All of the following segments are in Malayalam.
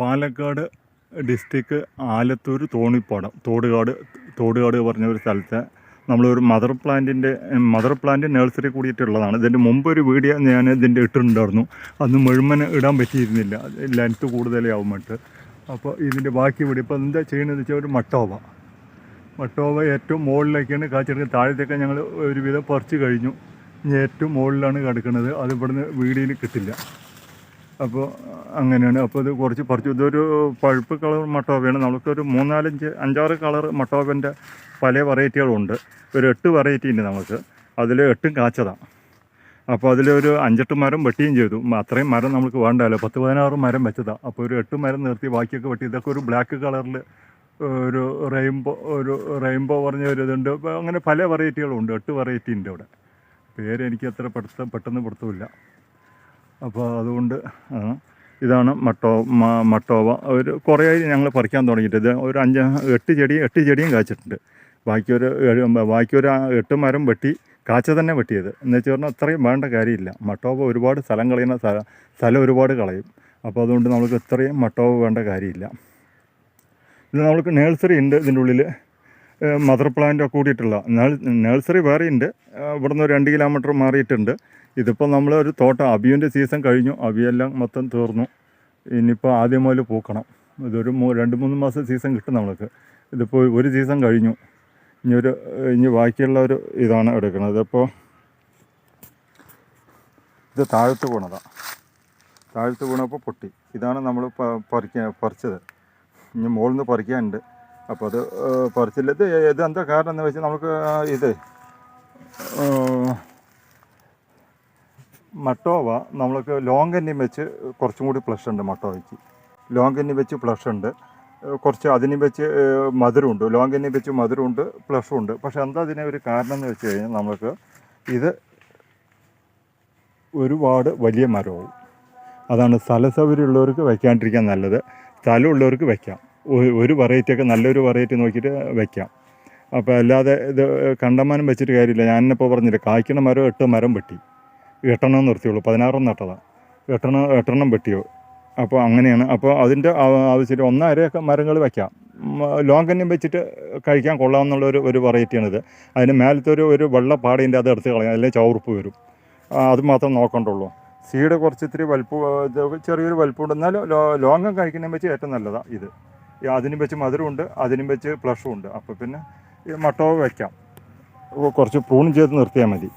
പാലക്കാട് ഡിസ്ട്രിക്ട് ആലത്തൂർ തോണിപ്പാടം. തോടുകാട് തോടുകാട് പറഞ്ഞ ഒരു സ്ഥലത്തെ നമ്മളൊരു മദർ പ്ലാന്റിന്റെ മദർ പ്ലാന്റ് നഴ്സറി കൂടിയിട്ടുള്ളതാണ്. ഇതിന്റെ മുമ്പ് ഒരു വീഡിയോ ഞാൻ ഇതിന്റെ ഇട്ടിട്ടുണ്ടായിരുന്നു. അന്ന് മുഴുവൻ ഇടാൻ പറ്റിയിരുന്നില്ല. ലെങ്ത്ത് കൂടുതലേ മട്ട് അപ്പോൾ ഇതിന്റെ ബാക്കി വീട് ഇപ്പോൾ എന്താ ചെയ്യണമെന്ന് വെച്ചാൽ ഒരു മട്ടോവ. മട്ടോവ ഏറ്റവും മുകളിലേക്കാണ് കാച്ചെടുക്കുന്നത്. താഴത്തേക്ക് ഞങ്ങൾ ഒരുവിധം പറിച്ച് കഴിഞ്ഞു. ഇനി ഏറ്റവും മുകളിലാണ് കിടക്കുന്നത്. അത് ഇവിടുന്ന് വീഡിയോയിൽ കിട്ടില്ല. അപ്പോൾ അങ്ങനെയാണ്. അപ്പോൾ ഇത് കുറച്ച് പറിച്ചു ഇതൊരു പഴുപ്പ് കളർ മട്ടോവയാണ് നമുക്കൊരു മൂന്നാലഞ്ച് അഞ്ചാറ് കളർ മട്ടോവന്റെ പല വെറൈറ്റികളുണ്ട്. ഒരു എട്ട് വെറൈറ്റി ഉണ്ട് നമുക്ക്. അതിൽ എട്ടും കാച്ചതാണ് അപ്പോൾ അതിലൊരു അഞ്ചെട്ട് മരം വെട്ടുകയും ചെയ്തു. അത്രയും മരം നമുക്ക് വേണ്ടല്ലോ. പത്ത് പതിനാറ് മരം വെച്ചതാണ് അപ്പോൾ ഒരു എട്ട് മരം നിർത്തി ബാക്കിയൊക്കെ വെട്ടി. ഇതൊക്കെ ഒരു ബ്ലാക്ക് കളറിൽ ഒരു റെയിൻബോ ഒരു റെയിൻബോ പറഞ്ഞ ഒരു ഇതുണ്ട്. അങ്ങനെ പല വെറൈറ്റികളുണ്ട്. എട്ട് വെറൈറ്റി ഉണ്ട് ഇവിടെ പേര് എനിക്ക് അത്ര പെട്ടെന്ന് പെട്ടെന്ന് പെടുത്തുമില്ല അപ്പോൾ അതുകൊണ്ട് ഇതാണ് മട്ടോ മട്ടോവ. ഒരു കുറേ ഞങ്ങൾ പറിക്കാൻ തുടങ്ങിയിട്ട്. ഇത് ഒരു അഞ്ച് എട്ട് ചെടി എട്ട് ചെടിയും കാച്ചിട്ടുണ്ട്. ബാക്കി ഒരു ബാക്കി ഒരു എട്ട് മരം വെട്ടി കാച്ച തന്നെ വെട്ടിയത്. എന്ന് വെച്ച് പറഞ്ഞാൽ അത്രയും വേണ്ട കാര്യമില്ല. മട്ടോവ ഒരുപാട് സ്ഥലം കളയുന്ന സ്ഥലം സ്ഥലം ഒരുപാട് കളയും. അപ്പോൾ അതുകൊണ്ട് നമുക്ക് ഇത്രയും മട്ടോവ വേണ്ട കാര്യമില്ല. ഇത് നമുക്ക് നേഴ്സറി ഉണ്ട് ഇതിന്റെ ഉള്ളിൽ. മദർ പ്ലാന്റ് കൂടിയിട്ടുള്ള. നേഴ്സറി വേറെ ഉണ്ട്. ഇവിടുന്ന് ഒരു രണ്ട് കിലോമീറ്റർ മാറിയിട്ടുണ്ട്. ഇതിപ്പോൾ നമ്മൾ ഒരു തോട്ടം അബിയുന്റെ സീസൺ കഴിഞ്ഞു. അബിയെല്ലാം മൊത്തം തീർന്നു. ഇനിയിപ്പോൾ ആദ്യം മുതൽ പൂക്കണം. ഇതൊരു രണ്ട് മൂന്ന് മാസം സീസൺ കിട്ടും നമ്മൾക്ക്. ഇതിപ്പോൾ ഒരു സീസൺ കഴിഞ്ഞു. ഇനി ഒരു ഇനി ബാക്കിയുള്ള ഒരു ഇതാണ് എടുക്കുന്നത്. ഇതിപ്പോൾ ഇത് താഴത്ത് വീണതാണ് താഴത്ത് വീണപ്പോൾ പൊട്ടി. ഇതാണ് നമ്മൾ പറിക്കാൻ പറിച്ചത്. ഇനി മുകളിൽ നിന്ന് പറിക്കാനുണ്ട്. അപ്പോൾ അത് പറിച്ചില്ല. ഇത് ഇത് എന്താ കാരണം എന്ന് വെച്ചാൽ നമുക്ക് ഇത് മട്ടോവ നമ്മൾക്ക് ലോങ് കന്നി വെച്ച് കുറച്ചും കൂടി പ്ലഷ് ഉണ്ട് മട്ടോവയ്ക്ക്. ലോങ് കന്നി വെച്ച് പ്ലഷ് ഉണ്ട് കുറച്ച് അതിനെ വെച്ച് മധുരമുണ്ട്. ലോങ് കന്നി വെച്ച് മധുരമുണ്ട് പ്ലഷും ഉണ്ട് പക്ഷേ എന്താ അതിനെ ഒരു കാരണം എന്ന് വെച്ച് കഴിഞ്ഞാൽ നമുക്ക് ഇത് ഒരുപാട് വലിയ മരമാവും. അതാണ് സ്ഥല സൗകര്യമുള്ളവർക്ക് വയ്ക്കാണ്ടിരിക്കാൻ നല്ലത്. സ്ഥലമുള്ളവർക്ക് വയ്ക്കാം. ഒരു ഒരു വെറൈറ്റിയൊക്കെ നല്ലൊരു വെറൈറ്റി നോക്കിയിട്ട് വയ്ക്കാം. അപ്പോൾ അല്ലാതെ ഇത് കണ്ടമാനം വെച്ചിട്ട് കാര്യമില്ല. ഞാനിപ്പോൾ പറഞ്ഞില്ല കായ്ക്കണ മരം എട്ട് മരം വെട്ടി. എട്ടെണ്ണം നിർത്തിയുള്ളൂ. പതിനാറെണ്ണം നട്ടതാണ് എട്ടെണ്ണം എട്ടെണ്ണം വെട്ടിയോ. അപ്പോൾ അങ്ങനെയാണ്. അപ്പോൾ അതിന്റെ ആവശ്യം ഒന്നരയൊക്കെ മരങ്ങൾ വയ്ക്കാം ലോങ് കന്യം വെച്ചിട്ട് കഴിക്കാൻ കൊള്ളാമെന്നുള്ളൊരു ഒരു വെറൈറ്റിയാണിത് അതിന് മേലത്തെ ഒരു ഒരു വെള്ള പാടേന്റെ അത് എടുത്ത് കളയാം. അല്ലെങ്കിൽ ചവറുപ്പ് വരും. അത് മാത്രം നോക്കണ്ടുള്ളൂ. സീഡ് കുറച്ച് ഇത്തിരി വലുപ്പം ചെറിയൊരു വലുപ്പമുണ്ട് ലോ- ലോങ്ങം കഴിക്കുന്നതിന് വെച്ച് ഏറ്റവും നല്ലതാണ് ഇത്. അതിനും വെച്ച് മധുരമുണ്ട് അതിനും വെച്ച് പ്ലഷും ഉണ്ട്. അപ്പോൾ പിന്നെ മട്ടോ വയ്ക്കാം കുറച്ച് പ്രൂൺ ചെയ്ത് നിർത്തിയാൽ മതി.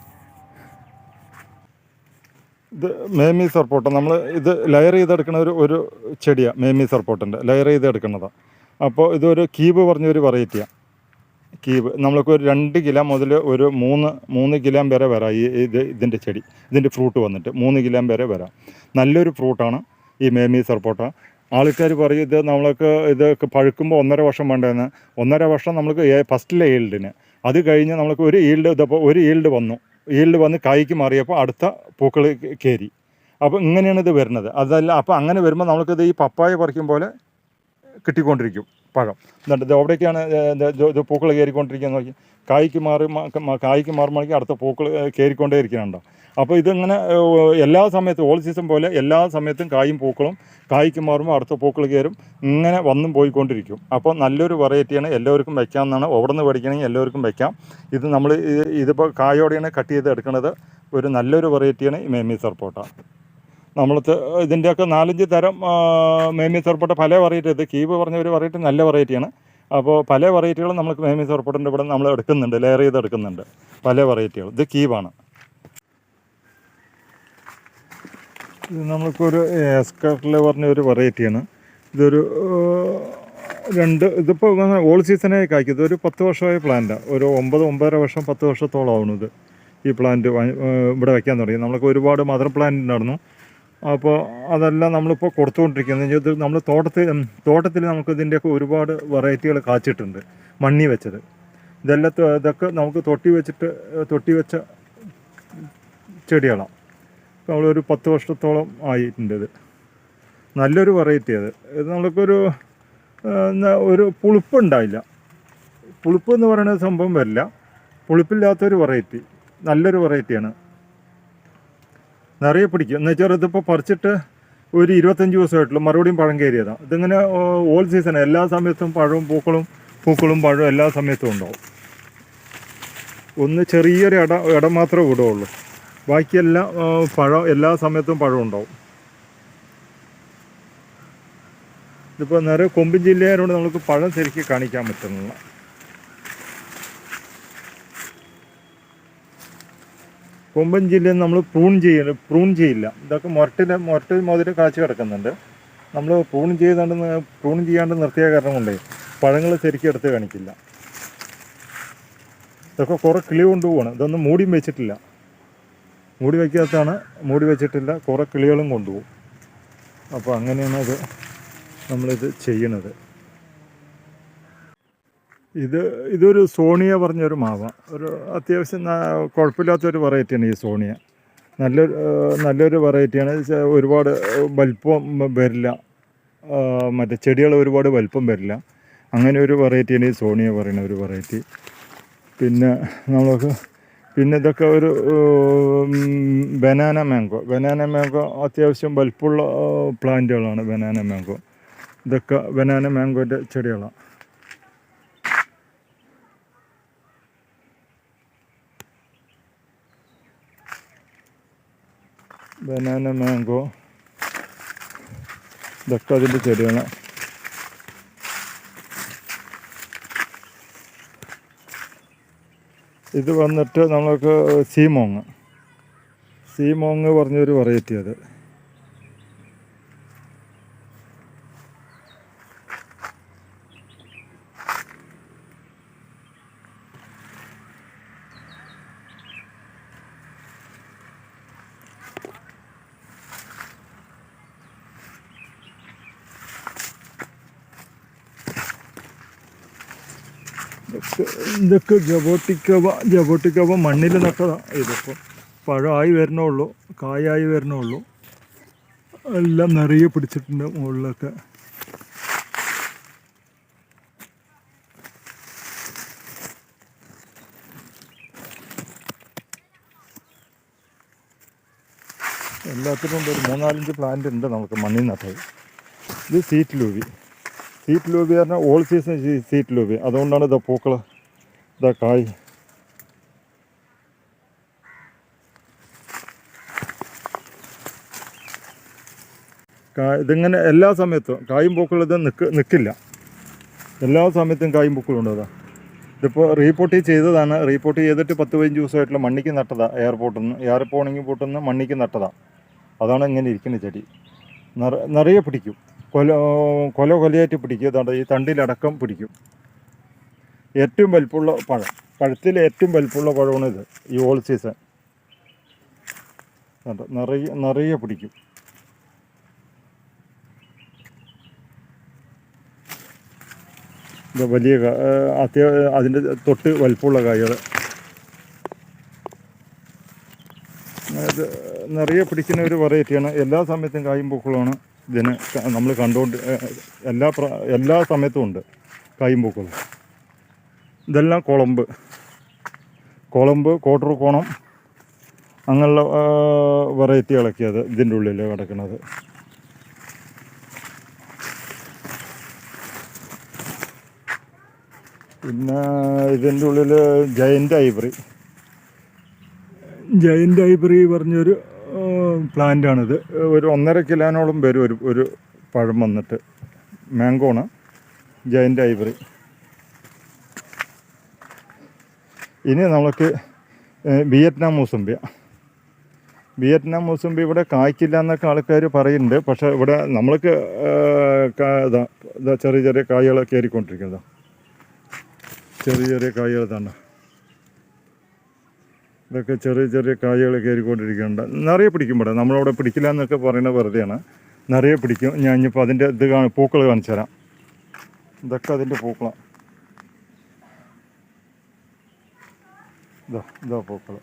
ഇത് മേമി സർപ്പോട്ട നമ്മൾ ഇത് ലെയർ ചെയ്തെടുക്കുന്ന ഒരു ഒരു ചെടിയാണ് മേമി സർപ്പോട്ടന്റെ ലെയർ ചെയ്തെടുക്കുന്നതാണ് അപ്പോൾ ഇതൊരു കീബ് പറഞ്ഞൊരു വെറൈറ്റിയാണ് കീബ് നമ്മൾക്ക് ഒരു രണ്ട് കിലോ മുതൽ ഒരു മൂന്ന് മൂന്ന് കിലോ വരെ വരാം ഈ ഇത് ഇതിന്റെ ചെടി. ഇതിന്റെ ഫ്രൂട്ട് വന്നിട്ട് മൂന്ന് കിലോ വരെ വരാം. നല്ലൊരു ഫ്രൂട്ടാണ് ഈ മേമി സർപ്പോട്ട ആൾക്കാർ പറയും ഇത് നമ്മൾക്ക് ഇത് പഴുക്കുമ്പോൾ ഒന്നര വർഷം വേണ്ടതെന്ന് ഒന്നര വർഷം നമ്മൾക്ക് ഫസ്റ്റിലെ ഈൽഡിന് അത് കഴിഞ്ഞ് നമ്മൾക്ക് ഒരു ഈൽഡ് ഇതപ്പോൾ ഒരു ഈൽഡ് വന്നു. ഈൽഡ് വന്ന് കായ്ക്ക് മാറിയപ്പോൾ അടുത്ത പൂക്കൾ കയറി അപ്പോൾ ഇങ്ങനെയാണ് ഇത് വരുന്നത്. അതല്ല അപ്പോൾ അങ്ങനെ വരുമ്പോൾ നമ്മൾക്കിത് ഈ പപ്പായ പറിക്കും പോലെ കിട്ടിക്കൊണ്ടിരിക്കും. പഴം. എന്നിട്ട് ഇത് എവിടേക്കാണ് ഇത് പൂക്കൾ കയറിക്കൊണ്ടിരിക്കുന്നത് നോക്കി. കായ്ക്ക് മാറി കായ്ക്ക് മാറുമ്പോഴേക്കും അടുത്ത പൂക്കൾ കയറിക്കൊണ്ടേ ഇരിക്കുന്നുണ്ടോ അപ്പോൾ ഇതിങ്ങനെ എല്ലാ സമയത്തും ഓൾ സീസൺ പോലെ എല്ലാ സമയത്തും കായും പൂക്കളും കായ്ക്ക് മാറുമ്പോൾ അടുത്ത പൂക്കൾ കയറും ഇങ്ങനെ വന്നും പോയിക്കൊണ്ടിരിക്കും. അപ്പോൾ നല്ലൊരു വെറൈറ്റിയാണ്. എല്ലാവർക്കും വയ്ക്കാമെന്നാണ് അവിടെ നിന്ന് പഠിക്കണമെങ്കിൽ എല്ലാവർക്കും വയ്ക്കാം ഇത് നമ്മൾ ഇതിപ്പോൾ കായോടെയാണ് കട്ട് ചെയ്ത് എടുക്കുന്നത്. ഒരു നല്ലൊരു വെറൈറ്റിയാണ് മേമി സർപ്പോട്ട. നമ്മൾ ഇതിന്റെയൊക്കെ നാലഞ്ച് തരം മേമി സർപ്പോട്ട പല വെറൈറ്റി ഇത് കീബ് പറഞ്ഞ ഒരു വെറൈറ്റി നല്ല വെറൈറ്റിയാണ് അപ്പോൾ പല വെറൈറ്റികളും നമുക്ക് മേമി സർപ്പോട്ടിന്റെ ഇവിടെ നമ്മൾ എടുക്കുന്നുണ്ട് ലെയർ ചെയ്ത് എടുക്കുന്നുണ്ട്. പല വെറൈറ്റികൾ ഇത് കീബാണ്. ഇത് നമുക്കൊരു എസ്കർട്ടിൽ പറഞ്ഞ ഒരു വെറൈറ്റിയാണ് ഇതൊരു രണ്ട് ഇതിപ്പോൾ ഓൾ സീസണായി കായ്ക്കും. ഇതൊരു പത്ത് വർഷമായ പ്ലാന്റാണ് ഒരു ഒമ്പത് ഒമ്പതര വർഷം പത്ത് വർഷത്തോളം ആവുന്നു ഇത് ഈ പ്ലാന്റ് ഇവിടെ വയ്ക്കാൻ തുടങ്ങി. നമ്മൾക്ക് ഒരുപാട് മദർ പ്ലാന്റ് ഉണ്ടായിരുന്നു. അപ്പോൾ അതെല്ലാം നമ്മളിപ്പോൾ കൊടുത്തുകൊണ്ടിരിക്കുന്നത് ഇത് നമ്മൾ തോട്ടത്തിൽ തോട്ടത്തിൽ നമുക്ക് ഇതിന്റെയൊക്കെ ഒരുപാട് വെറൈറ്റികൾ കാച്ചിട്ടുണ്ട്. മണ്ണി വെച്ചത്. ഇതെല്ലാം ഇതൊക്കെ നമുക്ക് തൊട്ടി വെച്ചിട്ട് തൊട്ടി വെച്ച ചെടികളാണ് നമ്മളൊരു പത്ത് വർഷത്തോളം ആയിട്ടുണ്ട് ഇത്. നല്ലൊരു വെറൈറ്റി അത്. ഇത് നമ്മൾക്കൊരു ഒരു പുളിപ്പുണ്ടായില്ല. പുളിപ്പ് എന്ന് പറയുന്ന സംഭവം വരില്ല. പുളിപ്പില്ലാത്തൊരു വെറൈറ്റി. നല്ലൊരു വെറൈറ്റിയാണ്. നിറയെ പിടിക്കും. എന്ന് വെച്ചാൽ ഇതിപ്പോൾ പറിച്ചിട്ട് ഒരു ഇരുപത്തഞ്ച് ദിവസമായിട്ടുള്ളൂ. മറുപടിയും പഴം കയറിയതാണ് ഇതിങ്ങനെ ഓൾ സീസൺ എല്ലാ സമയത്തും പഴവും പൂക്കളും പൂക്കളും പഴവും എല്ലാ സമയത്തും ഉണ്ടാവും. ഒന്ന് ചെറിയൊരു ഇട ഇടം മാത്രമേ വിടുകയുള്ളൂ. ബാക്കിയെല്ലാം പഴം എല്ലാ സമയത്തും പഴം ഉണ്ടാവും. ഇതിപ്പോൾ നിറയെ കൊമ്പിൻ ജില്ലയായതുകൊണ്ട് നമുക്ക് പഴം ശരിക്കും കാണിക്കാൻ പറ്റുന്നില്ല. കൊമ്പൻ ജില്ലയിൽ നമ്മൾ പ്രൂൺ ചെയ്യുന്നത് പ്രൂൺ ചെയ്യില്ല. ഇതൊക്കെ മുരട്ടിൽ മുരട്ട് മുതൽ കാച്ചു കിടക്കുന്നുണ്ട്. നമ്മൾ പ്രൂൺ ചെയ്താണ്ട് പ്രൂൺ ചെയ്യാണ്ട് നിർത്തിയ കാരണം കൊണ്ടേ പഴങ്ങൾ ശരിക്കും എടുത്ത് കാണിക്കില്ല. ഇതൊക്കെ കുറേ കിളി കൊണ്ടുപോവാണ് ഇതൊന്നും മൂടിയും വെച്ചിട്ടില്ല. മൂടി വയ്ക്കാത്തതാണ് മൂടി വെച്ചിട്ടില്ല. കുറേ കിളികളും കൊണ്ടുപോകും അപ്പോൾ അങ്ങനെയാണ് അത് നമ്മളിത് ചെയ്യണത്. ഇത് ഇതൊരു സോണിയ പറഞ്ഞൊരു മാവ. ഒരു അത്യാവശ്യം കുഴപ്പമില്ലാത്തൊരു വെറൈറ്റിയാണ് ഈ സോണിയ. നല്ലൊരു നല്ലൊരു വെറൈറ്റിയാണ്. ഒരുപാട് വലിപ്പം വരില്ല. മറ്റേ ചെടികൾ ഒരുപാട് വലിപ്പം വരില്ല. അങ്ങനെ ഒരു വെറൈറ്റിയാണ് ഈ സോണിയ പറയുന്ന ഒരു വെറൈറ്റി. പിന്നെ നമുക്ക് പിന്നെ ഇതൊക്കെ ഒരു ബനാന മാംഗോ. ബനാന മാംഗോ അത്യാവശ്യം വലിപ്പമുള്ള പ്ലാന്റുകളാണ് ബനാന മാംഗോ. ഇതൊക്കെ ബനാന മാംഗോന്റെ ചെടികളാണ് ബനാന മാംഗോ ഇതൊക്കെ അതിന്റെ ചെടികളാണ് ഇത് വന്നിട്ട് നമ്മൾക്ക് സീമോങ്. സീമോങ് പറഞ്ഞൊരു വെറൈറ്റി അത്. ഇതൊക്കെ ജബോട്ടിക്കവ ജബോട്ടിക്കവ മണ്ണിൽ നട്ടതാണ് ഇതിപ്പോൾ പഴമായി വരണുള്ളൂ കായായി വരണുള്ളൂ. എല്ലാം നിറയെ പിടിച്ചിട്ടുണ്ട് മുകളിലൊക്കെ. എല്ലാത്തിനും ഒരു മൂന്നാലഞ്ച് പ്ലാന്റ് ഉണ്ട് നമുക്ക് മണ്ണിൽ നട്ടത്. ഇത് സീറ്റ് ലൂവി. സീറ്റ് ലൂബി പറഞ്ഞാൽ ഓൾ സീസൺ സീറ്റ് ലൂബി. അതുകൊണ്ടാണ് ഇതാ പൂക്കൾ ഇതാ കായ്. ഇതിങ്ങനെ എല്ലാ സമയത്തും കായും പൂക്കളും ഇത് നിൽക്ക് നിൽക്കില്ല എല്ലാ സമയത്തും കായും പൂക്കളും ഉണ്ട് അതാ ഇതിപ്പോൾ റീപോർട്ട് ചെയ്തതാണ്. റീപോർട്ട് ചെയ്തിട്ട് പത്ത് പതിനഞ്ച് ദിവസമായിട്ടുള്ള മണ്ണിക്ക് നട്ടതാണ് എയർപോർട്ടിൽ നിന്ന് എയർപോർട്ടിങ് പോട്ടിൽ നിന്ന് മണ്ണിക്ക് നട്ടതാണ് അതാണ് ഇങ്ങനെ ഇരിക്കുന്ന ചെടി. നിറ നിറയെ പിടിക്കും. കൊല കൊല കൊലയായിട്ട് പിടിക്കും. ഇതാണ്ട് ഈ തണ്ടിലടക്കം പിടിക്കും. ഏറ്റവും വലുപ്പമുള്ള പഴം പഴത്തിൽ ഏറ്റവും വലുപ്പമുള്ള പഴമാണ് ഇത് ഈ ഓൾ സീസൺ. നിറയെ നിറയെ പിടിക്കും. ഇത് വലിയ അത്യാ അതിന്റെ തൊട്ട് വലുപ്പമുള്ള കായകൾ. ഇത് നിറയെ പിടിക്കുന്ന ഒരു വെറൈറ്റിയാണ്. എല്ലാ സമയത്തും കായും പൂക്കളുമാണ് ഇതിന് നമ്മൾ കണ്ടുകൊണ്ട് എല്ലാ എല്ലാ സമയത്തും ഉണ്ട് കൈമ്പൂക്കൾ ഇതെല്ലാം കുളമ്പ്. കുളമ്പ് കോട്ടർ കോണം അങ്ങനെയുള്ള ഇളക്കിയത് ഇതിന്റെ ഉള്ളിൽ കിടക്കുന്നത്. പിന്നെ ഇതിന്റെ ഉള്ളിൽ ജയന്റ് ഐബറി ജയന്റ് ഐബറി പറഞ്ഞൊരു പ്ലാന്റാണിത്. ഒരു ഒന്നര കിലോനോളം വരും ഒരു ഒരു പഴം വന്നിട്ട്. മാങ്കോണ് ജയന്റ് ഐവറി. ഇനി നമുക്ക് വിയറ്റ്നാം മൂസമ്പിയ വിയറ്റ്നാം മൂസമ്പി ഇവിടെ കായ്ക്കില്ല എന്നൊക്കെ ആൾക്കാർ പറയുന്നുണ്ട്. പക്ഷേ ഇവിടെ നമ്മൾക്ക് ഇതാ ചെറിയ ചെറിയ കായകളൊക്കെ കയറിക്കൊണ്ടിരിക്കുന്നതാ. ചെറിയ ചെറിയ കായകൾ തന്നെ ഇതൊക്കെ ചെറിയ ചെറിയ കായകൾ കയറിക്കൊണ്ടിരിക്കുന്നുണ്ട്. നിറയെ പിടിക്കും ഇവിടെ. നമ്മളവിടെ പിടിക്കില്ല എന്നൊക്കെ പറയുന്നത് വെറുതെയാണ്. നിറയെ പിടിക്കും. ഞാൻ ഇനിയിപ്പോൾ അതിന്റെ ഇത് കാണി പൂക്കൾ കാണിച്ചു തരാം ഇതൊക്കെ അതിന്റെ പൂക്കളാണ് ഇതാ പൂക്കൾ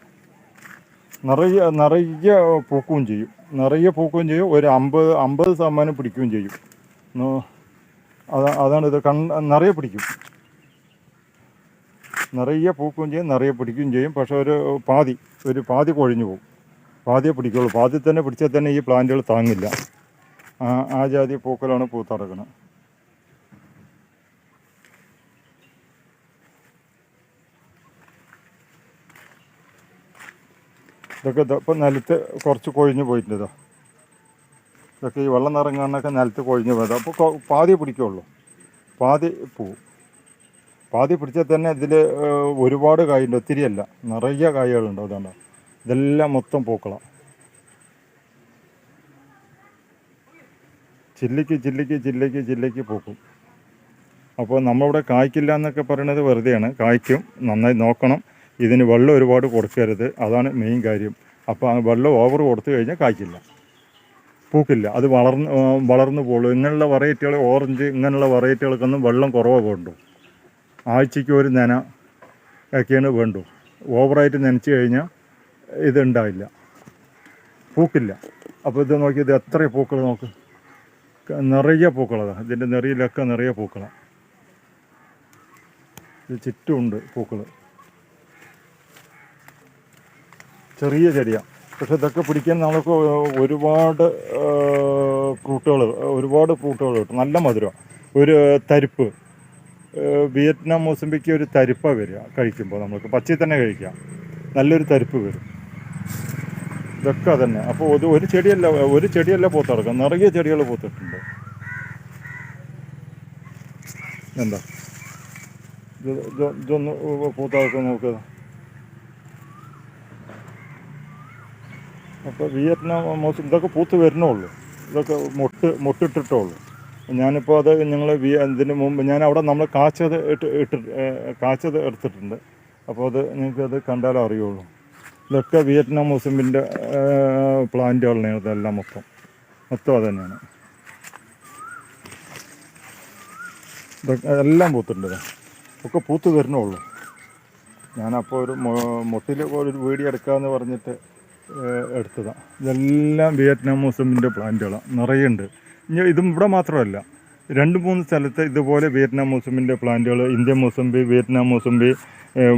നിറയെ നിറയെ പൂക്കുകയും ചെയ്യും. നിറയെ പൂക്കുകയും ചെയ്യും. ഒരു അമ്പത് അമ്പത് ശതമാനം പിടിക്കുകയും ചെയ്യും. അതാണ് ഇത്. കൺ നിറയെ പിടിക്കും. നിറയെ പൂക്കുകയും ചെയ്യും നിറയെ പിടിക്കുകയും ചെയ്യും. പക്ഷെ ഒരു പാതി ഒരു പാതി കൊഴിഞ്ഞു പോകും. പാതിയെ പിടിക്കുള്ളൂ. പാതി തന്നെ പിടിച്ചാൽ തന്നെ ഈ പ്ലാന്റുകൾ താങ്ങില്ല. ആ ആ ജാതി പൂക്കളാണ് പൂത്തറക്കുന്നത്. ഇതൊക്കെ ഇപ്പം നിലത്ത് കുറച്ച് കൊഴിഞ്ഞു പോയിട്ടുണ്ട് ഇതാ ഇതൊക്കെ ഈ വെള്ളം നിറങ്ങാനൊക്കെ നിലത്ത് കൊഴിഞ്ഞു പോയത്. അപ്പോൾ പാതി പിടിക്കുള്ളൂ. പാതി പോവും പാതി പിടിച്ചാൽ തന്നെ ഇതിൽ ഒരുപാട് കായുണ്ട്. ഒത്തിരിയല്ല. നിറയെ കായകളുണ്ട് അതുകൊണ്ട്. ഇതെല്ലാം മൊത്തം പൂക്കളാണ് ചില്ലിക്ക് ചില്ലിക്ക് ചില്ലിക്ക് ചില്ലിക്ക് പൂക്കും. അപ്പോൾ നമ്മളിവിടെ കായ്ക്കില്ല എന്നൊക്കെ പറയുന്നത് വെറുതെയാണ്. കായ്ക്കും. നന്നായി നോക്കണം. ഇതിന് വെള്ളം ഒരുപാട് കൊടുക്കരുത്. അതാണ് മെയിൻ കാര്യം. അപ്പോൾ ആ വെള്ളം ഓവർ കൊടുത്തു കഴിഞ്ഞാൽ കായ്ക്കില്ല. പൂക്കില്ല. അത് വളർന്ന് വളർന്നു പോകുള്ളൂ. ഇങ്ങനെയുള്ള വെറൈറ്റികൾ ഓറഞ്ച് ഇങ്ങനെയുള്ള വെറൈറ്റികൾക്കൊന്നും വെള്ളം കുറവ് വേണ്ടു ആഴ്ചയ്ക്ക് ഒരു നന ഒക്കെയാണ് വേണ്ടു. ഓവറായിട്ട് നനച്ച് കഴിഞ്ഞാൽ ഇതുണ്ടാവില്ല പൂക്കില്ല. അപ്പോൾ ഇത് നോക്കി ഇത് എത്ര പൂക്കൾ നോക്ക്. നിറയെ പൂക്കളതാണ് ഇതിന്റെ നിറയിലൊക്കെ നിറയെ പൂക്കളാണ് ഇത് ചുറ്റുമുണ്ട് പൂക്കൾ ചെറിയ ചെടിയാണ് പക്ഷെ ഇതൊക്കെ പിടിക്കാൻ നമുക്ക് ഒരുപാട് ഫ്രൂട്ടുകൾ ഒരുപാട് ഫ്രൂട്ടുകൾ കിട്ടും. നല്ല മധുരം ഒരു തരിപ്പ്. വിയറ്റ്നാം മോസംബിക്ക് ഒരു തരിപ്പാണ് വരിക കഴിക്കുമ്പോൾ നമുക്ക് പച്ചയിൽ തന്നെ കഴിക്കാം. നല്ലൊരു തരിപ്പ് വരും. ഇതൊക്കെ തന്നെ അപ്പോൾ ഒരു ഒരു ചെടിയല്ല ഒരു ചെടിയല്ല പൂത്തിറക്കും നിറയെ ചെടികൾ പൂത്തിട്ടുണ്ട്. എന്താ? ഇത് ഇത് ഇതൊന്ന് പൂത്തിറക്കാൻ നോക്കുക അപ്പോൾ വിയറ്റ്നാം മോസം ഇതൊക്കെ പൂത്ത് വരുന്നുള്ളൂ ഇതൊക്കെ മുട്ട് മുട്ടിട്ടിട്ടുള്ളൂ ഞാനിപ്പോൾ അത് ഞങ്ങൾ ഇതിന് മുമ്പ് ഞാൻ അവിടെ നമ്മൾ കാച്ചത് ഇട്ട് ഇട്ട് കാച്ചത് എടുത്തിട്ടുണ്ട്. അപ്പോൾ അത് നിങ്ങൾക്ക് അത് കണ്ടാലേ അറിയുള്ളൂ. ഇതൊക്കെ വിയറ്റ്നാം മ്യൂസിയമിന്റെ പ്ലാന്റുകളാണ് ഇതെല്ലാം മൊത്തം. മൊത്തം അത് തന്നെയാണ്. ഇതൊക്കെ എല്ലാം പൂത്തിട്ടുണ്ട്. ഒക്കെ പൂത്ത് തരണുള്ളൂ ഞാനപ്പോൾ ഒരു മുട്ടിൽ ഒരു വീടി എടുക്കാമെന്ന് പറഞ്ഞിട്ട് എടുത്തതാണ് ഇതെല്ലാം വിയറ്റ്നാം മ്യൂസിയമിന്റെ പ്ലാന്റുകളാണ് നിറയുണ്ട് ഇതും ഇവിടെ മാത്രമല്ല. രണ്ട് മൂന്ന് സ്ഥലത്ത് ഇതുപോലെ വിയറ്റ്നാം മൂസമ്പിന്റെ പ്ലാന്റുകൾ ഇന്ത്യൻ മൂസമ്പി വിയറ്റ്നാം മൂസമ്പി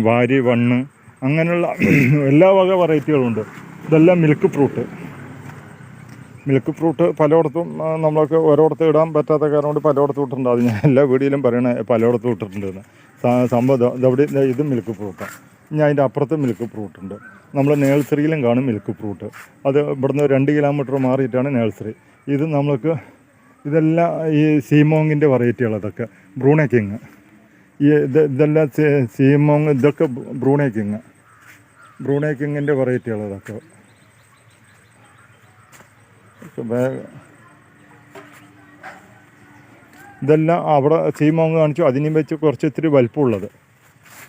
വാരി വണ്ണ് അങ്ങനെയുള്ള എല്ലാ വക വെറൈറ്റികളുണ്ട്. ഇതെല്ലാം മിൽക്ക് ഫ്രൂട്ട് മിൽക്ക് ഫ്രൂട്ട് പലയിടത്തും നമ്മൾക്ക് ഓരോടത്തും ഇടാൻ പറ്റാത്ത കാരണം കൊണ്ട് പലയിടത്തും ഇട്ടിട്ടുണ്ട്. അത് ഞാൻ എല്ലാ വീടിലും പറയണേ പലയിടത്തും ഇട്ടിട്ടുണ്ട് സംഭവം ഇതവിടെ ഇത് മിൽക്ക് ഫ്രൂട്ടാണ് ഞാൻ അതിന്റെ അപ്പുറത്ത് മിൽക്ക് ഫ്രൂട്ട് ഉണ്ട്. നമ്മൾ നേഴ്സറിയിലും കാണും മിൽക്ക് ഫ്രൂട്ട് അത് ഇവിടുന്ന് രണ്ട് കിലോമീറ്റർ മാറിയിട്ടാണ് നേഴ്സറി. ഇത് നമ്മൾക്ക് ഇതെല്ലാം ഈ സീമോങ്ങിന്റെ വെറൈറ്റികൾ അതൊക്കെ. ബ്രൂണെ കിങ് ഈ ഇത് ഇതെല്ലാം സീമോങ് ഇതൊക്കെ ബ്രൂണെ കിങ് ബ്രൂണെ കിങ്ങിന്റെ വെറൈറ്റികൾ അതൊക്കെ. ഇതെല്ലാം അവിടെ സീമോങ് കാണിച്ചു. അതിനും വെച്ച് കുറച്ച് ഇത്തിരി വലിപ്പമുള്ളത്.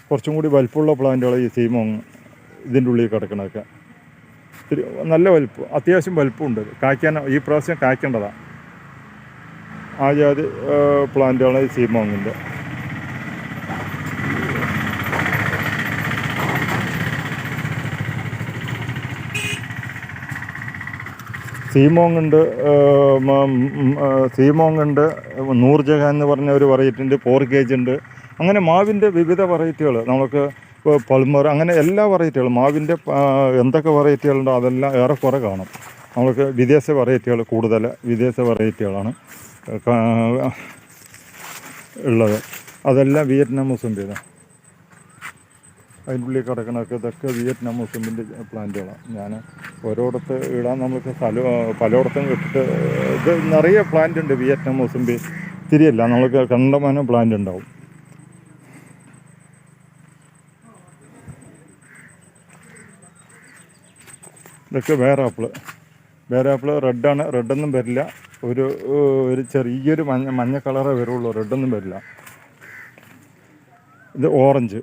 കുറച്ചും കൂടി വലിപ്പമുള്ള പ്ലാന്റുകൾ ഈ സീമോങ് ഇതിന്റെ ഉള്ളിൽ കിടക്കണതൊക്കെ. ഇത്തിരി നല്ല വലിപ്പം അത്യാവശ്യം വലിപ്പമുണ്ട്. കായ്ക്കാൻ ഈ പ്രാവശ്യം കായ്ക്കേണ്ടതാണ്. ആ ജാതി പ്ലാന്റാണ് ഈ സീമോങ്ങിന്റെ സീമോങ്ങുണ്ട് സീമോങ്ങുണ്ട് നൂർജഹാൻ എന്ന് പറഞ്ഞ ഒരു വെറൈറ്റി ഉണ്ട് പോർഗേജ് ഉണ്ട്. അങ്ങനെ മാവിന്റെ വിവിധ വെറൈറ്റികൾ നമുക്ക് പൾമർ അങ്ങനെ എല്ലാ വെറൈറ്റികളും മാവിന്റെ എന്തൊക്കെ വെറൈറ്റികളുണ്ടോ അതെല്ലാം ഏറെക്കുറെ കാണും. നമുക്ക് വിദേശ വെറൈറ്റികൾ കൂടുതൽ വിദേശ വെറൈറ്റികളാണ് ഉള്ളത്. അതെല്ലാം വിയറ്റ്നാം മുസംബിയാണ് അതിന്റെ ഉള്ളിൽ കിടക്കണതൊക്കെ ഇതൊക്കെ വിയറ്റ്നാം മുസംബിന്റെ പ്ലാന്റുകളാണ് ഞാൻ ഓരോടത്ത് ഇടാൻ നമുക്ക് സ്ഥലം പലയിടത്തും ഇട്ടിട്ട് ഇത് നിറയെ പ്ലാന്റ് ഉണ്ട് വിയറ്റ്നാം മുസംബി തിരിയല്ല നമുക്ക് കണ്ടമാനം പ്ലാന്റ് ഉണ്ടാവും. ഇതൊക്കെ വേറെ ആപ്പിൾ വേറെ ആപ്പിൾ റെഡാണ് റെഡൊന്നും വരില്ല. ഒരു ഒരു ചെറിയൊരു മഞ്ഞ മഞ്ഞ കളറേ വരുള്ളൂ. റെഡൊന്നും വരില്ല. ഇത് ഓറഞ്ച്.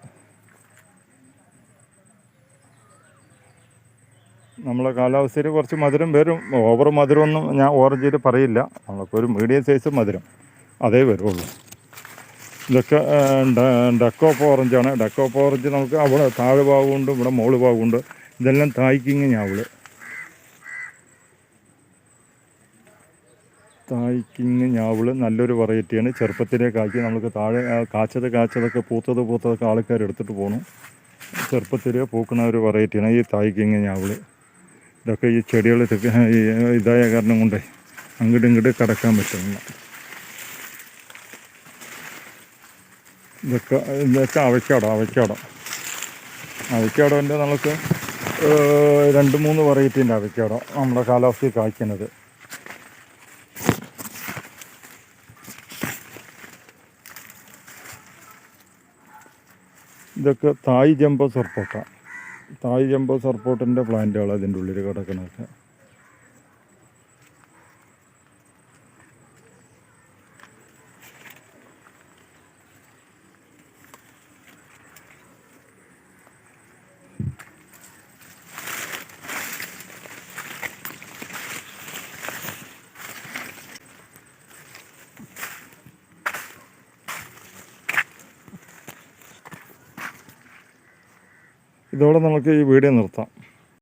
നമ്മളെ കാലാവസ്ഥയിൽ കുറച്ച് മധുരം വരും. ഓവർ മധുരമൊന്നും ഞാൻ ഓറഞ്ചിൽ പറയില്ല. നമ്മളൊക്കെ ഒരു മീഡിയം സൈസ് മധുരം. അതേ വരുള്ളൂ. ഇതൊക്കെ ഡക്കോപ്പ് ഓറഞ്ചാണ്. ഡക്കോപ്പ് ഓറഞ്ച് നമുക്ക് അവിടെ താഴെ ഭാഗമുണ്ട് ഇവിടെ മോൾ ഭാഗമുണ്ട്. ഇതെല്ലാം തായ്ക്കിങ് തായ്ക്കിങ് ഞാവിൾ നല്ലൊരു വെറൈറ്റിയാണ്. ചെറുപ്പത്തിലേ കായ്ക്ക് നമുക്ക് താഴെ കാച്ചത് കാച്ചതൊക്കെ പൂത്തത് പൂത്തതൊക്കെ ആൾക്കാർ എടുത്തിട്ട് പോകണം ചെറുപ്പത്തിലേ പൂക്കുന്ന ഒരു വെറൈറ്റിയാണ് ഈ തായ്ക്കിങ് ഞാവിൾ. ഇതൊക്കെ ഈ ചെടികൾ ഇതായ കാരണം കൊണ്ടേ അങ്ങോട്ടും ഇങ്ങോട്ട് കിടക്കാൻ പറ്റുന്നില്ല. ഇതൊക്കെ ഇതൊക്കെ അവയ്ക്കാടോ അവയ്ക്കാടോ. അവയ്ക്കാടോന്റെ നമുക്ക് രണ്ട് മൂന്ന് വെറൈറ്റീന്റെ അവയ്ക്കാടോ നമ്മുടെ കാലാവസ്ഥയിൽ കായ്ക്കുന്നത് ഇതൊക്കെ തായ് ജംബോ സർപ്പോട്ട തായ് ജംബോ സർപ്പോട്ടിന്റെ പ്ലാന്റുകളാണ് ഇതിന്റെ ഉള്ളിൽ കിടക്കുന്നതൊക്കെ ഇതോടെ നമുക്ക് ഈ വീഡിയോ നിർത്താം.